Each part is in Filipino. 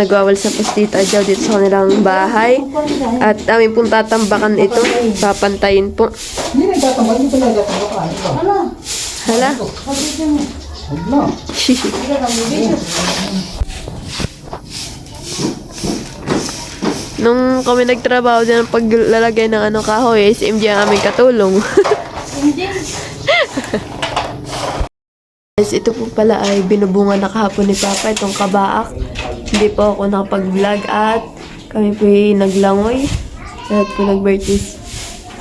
Nagwawal sa postita dyan dito sa kanilang bahay. At amin pong tatambakan ito. Papantayin po. Hindi na tatambal, hindi pala? Ano? Hala. Huwag na. Nung kami nagtrabaho ng paglalagay ng ano kahoy, si MJ ang aming katulong. Guys, ito po pala ay binubunga na kahapon ni Papa itong kabaak. Hindi po ako nakapag-vlog at kami po ay naglangoy. At po nag-birthday.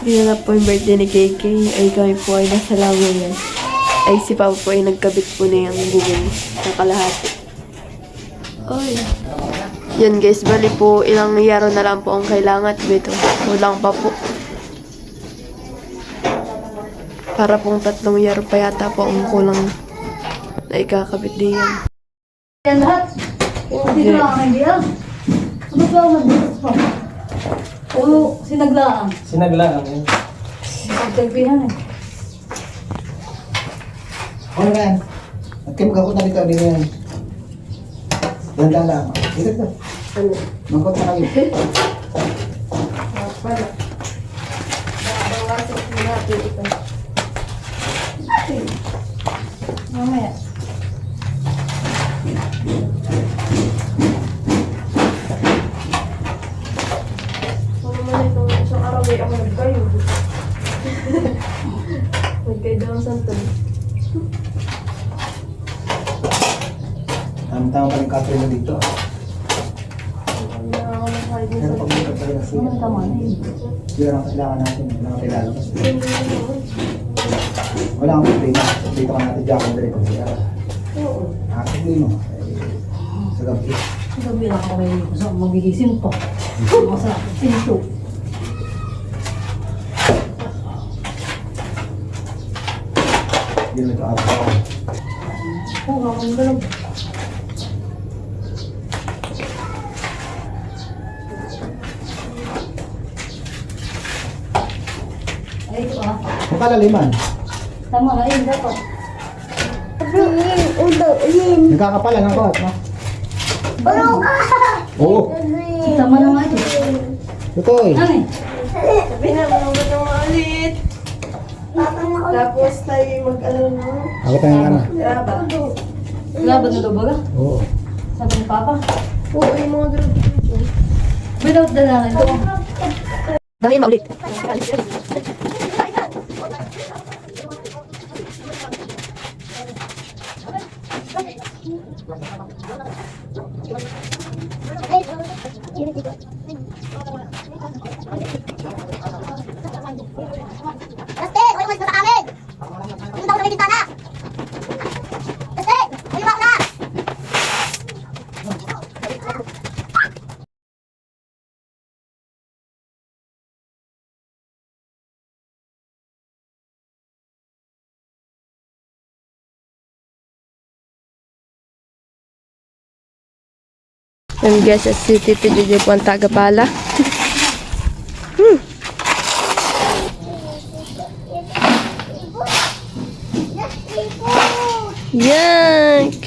Na po yung birthday ni KK ay kami po ay nasa langoyan. Ay si Papa po ay nagkabit po na yung bubong na kalahati. Ay. Yan guys, bali po ilang yaro na lang po ang kailangan dito. Kulang pa po. Para pong tatlong yaro pa yata po ang kulang na ikakabit diyan. Yan lahat. Hindi lang. Ano ba ang nagbukas pa? Oo, sinaglaan. Sinaglaan yun. Pagtagpihan eh. Ano na yan? At kayo magkakot na dito, din yan. Ganda lang. Dito dito. Ano? Mangkot na kayo. Pala. Bawasan po natin ito. Mamaya. Tama-tama pa rin dito. Hindi na ako nakain Pero sa pag may kape na siya, tama na yun? yun ang kailangan natin. Wala kang kailangan kasi. Wala kang problema. Dito ka natin dyan. Dali pag siya. Oo. Ah, sige mo. Eh, Sa gabi. Sabi lang ako may magigising po. Masa, sinto. Yun ito araw. Oo, ako ang galog. Ay, ito Makalaliman. Tama na yun, dapat. Nagkakapalan ang kot, no? Oo. Tama na nga ito. Tutoy. Ano eh? Sabi na, mga batang maalit. Tapos tayo mag-ano na. Ako tayo nga na. Graba. Laban na daw baga? Oo. Sabi ni Papa. Oo, yung mga graba dito. Without the lang ito. Dahil maulit. Ate, uy, umalis ka sa amin! Hindi na ako sa may bintana! Ate, uliwak na! Yung guess si Tito Jojo po ang tagapala. hmm. Yank!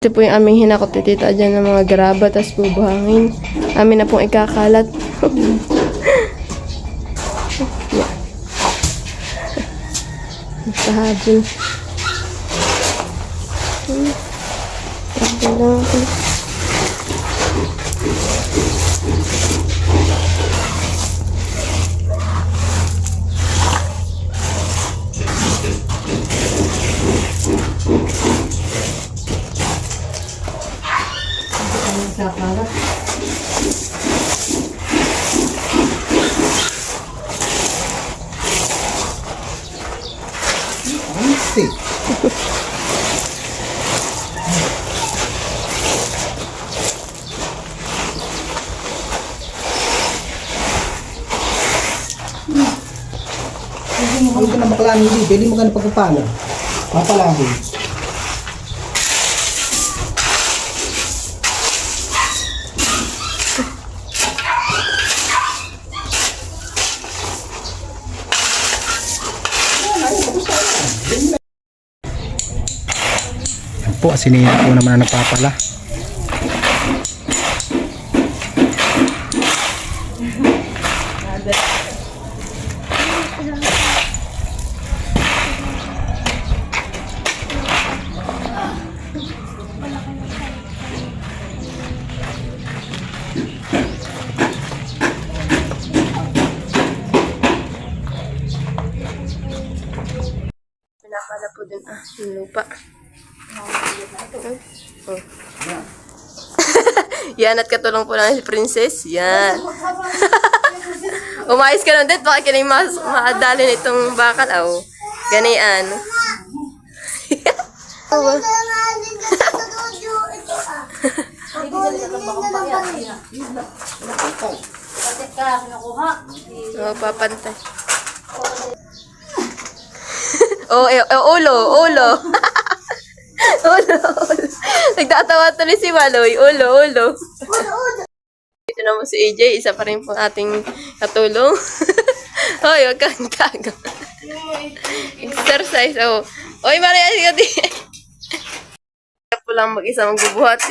Ito po yung aming hinakot ni Tita dyan ng mga graba, tapos bubuhangin. Amin na pong ikakalat. Agarradinho. Hum, tá Trabalhando. Hindi mo ka na baklaan hindi. Hindi mo ka na pagpapala. Papalahin. po, sinira po naman na nagpapala. Po din ah, yung lupa. Oh. Yan, at katulong po lang si Princess. Yan. Umayos ka lang din. Baka kining mas maadali nitong bakal. Oh. Ganian. oh. Oh, papantay. Oh, eh, eh, ulo, ulo. ulo, ulo. Nagtatawa tuloy si Maloy. Ulo, ulo. Ito naman si AJ, isa pa rin po ating katulong. Hoy, wag kang gago. Exercise, oh. Hoy, Maria, sige di. Kaya po lang mag-isa magbubuhat.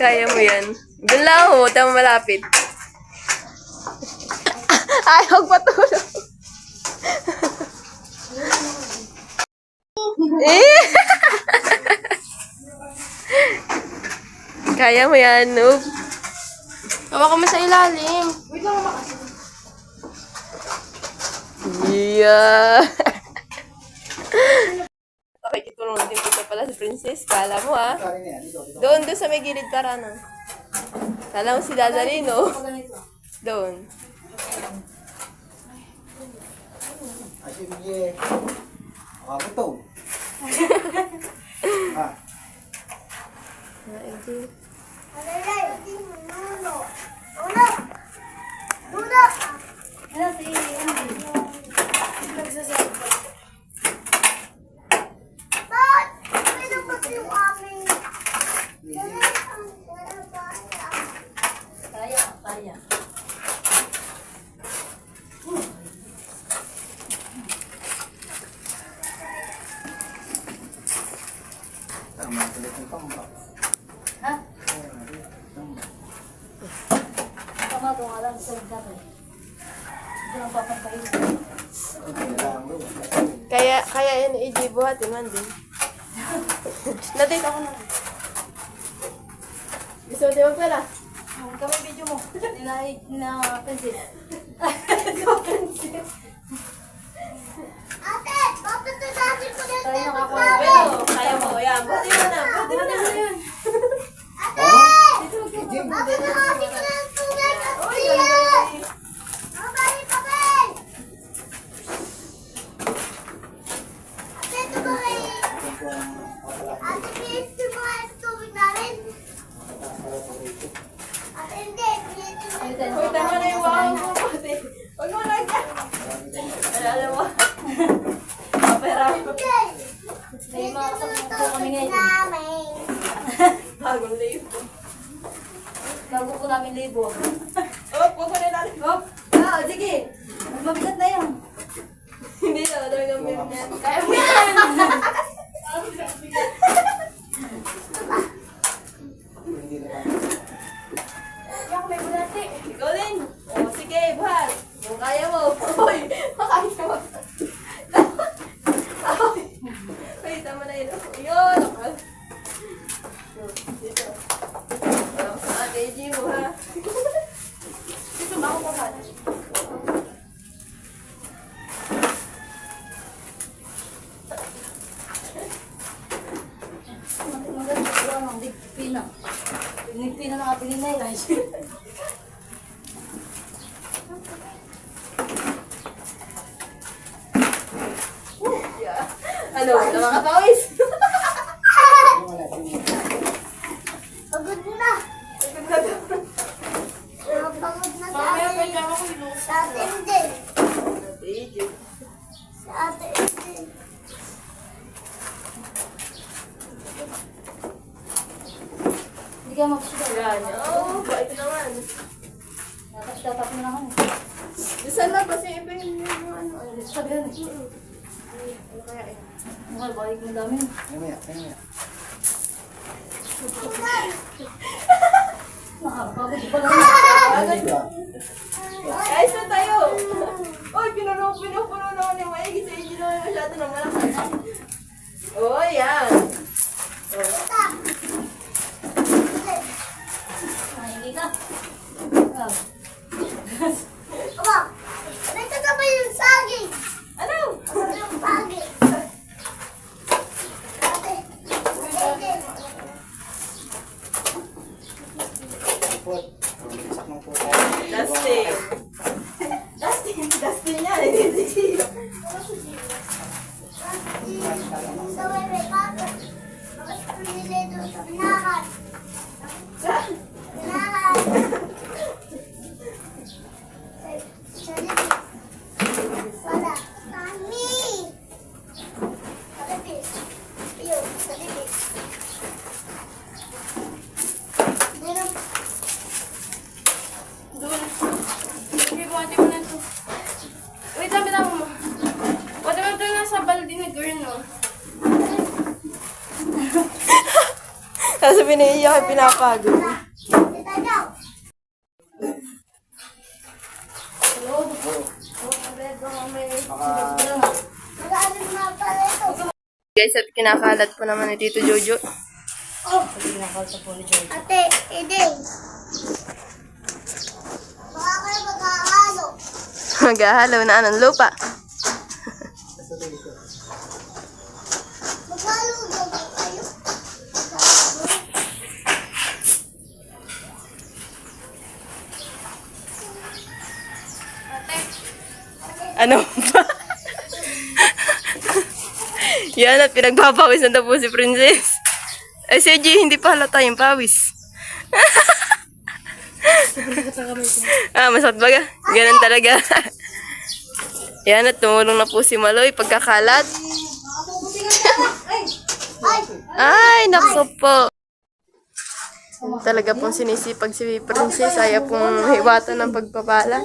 Kaya mo yan. Doon lang ako, tayo malapit. Ay, huwag patulog. Eh! Kaya mo yan, noob. Hawa ka mo sa ilalim. Wait lang naman kasi. Yeah. okay, kitulong din po pala si Princess. Kala mo ah. Dito. Doon, doon sa may gilid para na. Kala mo si Dadalino. Doon. Ay, sige. Ako to. Ah, Ano si Kaya, kaya. tama, tulit ng pamba. Ha? Ko nga lang sa gabi. Hindi lang bro. Kaya, kaya yan, AJ, buhatin man din. Nadate ako na. Gusto mo din magpala? Kami video mo. Nila, na pencil. Ate, bakit natin ko na Tayo nga ako. Pero, kaya mo. Yan, buhatin mo na. Buhatin mo na. Bakit natin ko na ng tunay na siyan? Mabali pa Ben! Ate, ito ba eh? Ate, please, tumahay sa tubig namin. Ate, hindi. Pilitin mo yung Uy, tama na yung wow mo. Buhati. Huwag mo lang ka. Mo. Hindi. May mga kasama po kami ngayon. Bagong libo. Bago po namin libo. Oh, huwag mo na ilalim. Hop! Ah, sige! Mabigat na yan. Hindi na, talaga may yan. Kaya mo yan. Ikaw din. O, sige, buhat. Kung kaya mo. Uy, makaya mo. Ay. Uy, tama na yun. Yun. okay. Dito. Parang sa ate, G mo ha. Dito ba ako buhat? Maganda po ang digpina. Digpina ng ating inay. Yeah. Ano, nakakapawis? Pagod na. Pagod na sa atin. Sa atin din. Sa atin din. Hindi ka magsugal. Yan. Oh, bait naman. Tapos tatap na ako. Isa na, kasi yung yung ano. ano. Sabi na. Mahal, balik mo dami. Mamaya, mamaya. Nakakapagod pa lang. Guys, na tayo! Uy, pinuno, pinupuno naman yung maigi sa inyo naman masyado ng malakas. Oh, yan. Mahingi ka. Ah. Aba, nandito ka ba yung saging? Ano? Ano yung saging? Dustin. Dustin, Dustin yan. Hindi sa may may pato. Bakit pinili doon sa pinakan? Pinakan. Sa lipi. Wala. Mami! Sa lipi. Iyo, sa lipi. Dito. Doon. Sige, buhati mo na ito. Wait, sabi lang mo. Buhati mo ito nasa balde ni girl, no? Pinaiyak, pinapagod. Ito. Guys, at kinakalat po naman ni Tito Jojo. Ate, Eden. Baka kayo maghahalo. Maghahalaw na anong lupa. Ano ba? Yan at pinagpapawis na po si Princess. Ay, si G, hindi pa halata yung pawis. ah, masakit baga? Ganun talaga. Yan at tumulong na po si Maloy pagkakalat. Ay, naku po. Talaga pong sinisipag si Princess. Ayaw pong hiwatan ng pagpapala.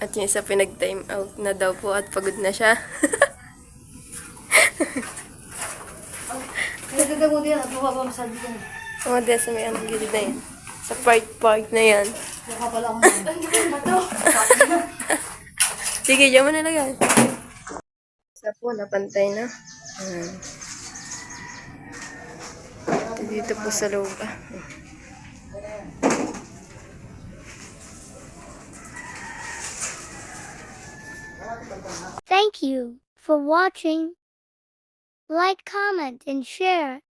At yung isa pinag-time out na daw po at pagod na siya. Nagdadago din at ka na. Mga oh, sa may anong gilid na yan. Sa park-park na yan. Mukha pala akong mga. Sige, diyan mo nalagay. Isa po, napantay na. Dito po sa loob. ah. Thank you for watching. Like, comment, and share.